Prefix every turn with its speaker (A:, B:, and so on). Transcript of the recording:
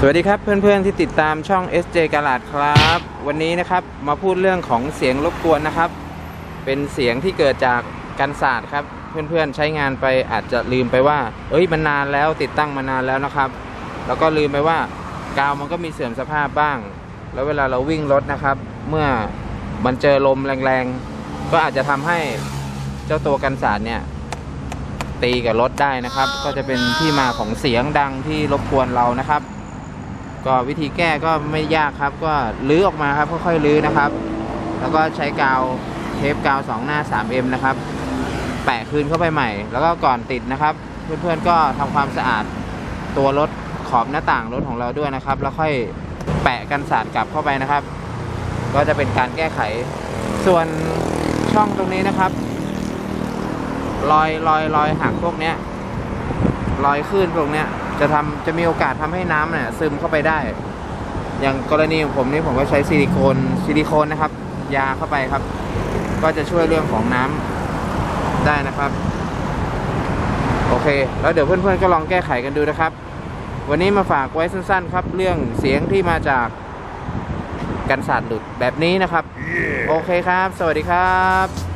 A: สวัสดีครับเพื่อนๆที่ติดตามช่อง SJ กาลาดครับ วันนี้นะครับมาพูดเรื่องของเสียงรบกวนนะครับ เป็นเสียงที่เกิดจากกันศาสตร์ครับ เพื่อนๆใช้งานไปอาจจะลืมไปว่า เอ้ยมันนานแล้วติดตั้งมานานแล้วนะครับ แล้วก็ลืมไปว่ากาวมันก็มีเสื่อมสภาพบ้าง แล้วเวลาเราวิ่งรถนะครับ เมื่อมันเจอลมแรงๆ ก็อาจจะทำให้เจ้าตัวกันศาสตร์เนี่ยตีกับรถได้นะครับ ก็จะเป็นที่มาของเสียงดังที่รบกวนเรานะครับ ก็วิธีแก้ก็ไม่ยากครับ ก็ลื้อออกมาครับค่อยๆลื้อนะครับ แล้วก็ใช้กาวเทปกาวสองหน้า 3M นะครับ แปะคืนเข้าไปใหม่ แล้วก็ก่อนติดนะครับ เพื่อนๆก็ทำความสะอาดตัวรถขอบหน้าต่างรถของเราด้วยนะครับ แล้วค่อยแปะกันสาดกลับเข้าไปนะครับ ก็จะเป็นการแก้ไข ส่วนช่องตรงนี้นะครับ รอยรอยรอยหักพวกเนี้ยรอยคลื่นตรงเนี้ย จะทำจะมีโอกาสทำให้น้ำเนี่ยซึมเข้าไปได้ อย่างกรณีของผมนี่ผมก็ใช้ซิลิโคนซิลิโคนนะครับ ยาเข้าไปครับ ก็จะช่วยเรื่องของน้ำได้นะครับ โอเค แล้วเดี๋ยวเพื่อนๆก็ลองแก้ไขกันดูนะครับ วันนี้มาฝากไว้สั้น ๆ ครับ เรื่องเสียงที่มาจากกันสาดหลุดแบบนี้นะครับ โอเคครับ สวัสดีครับ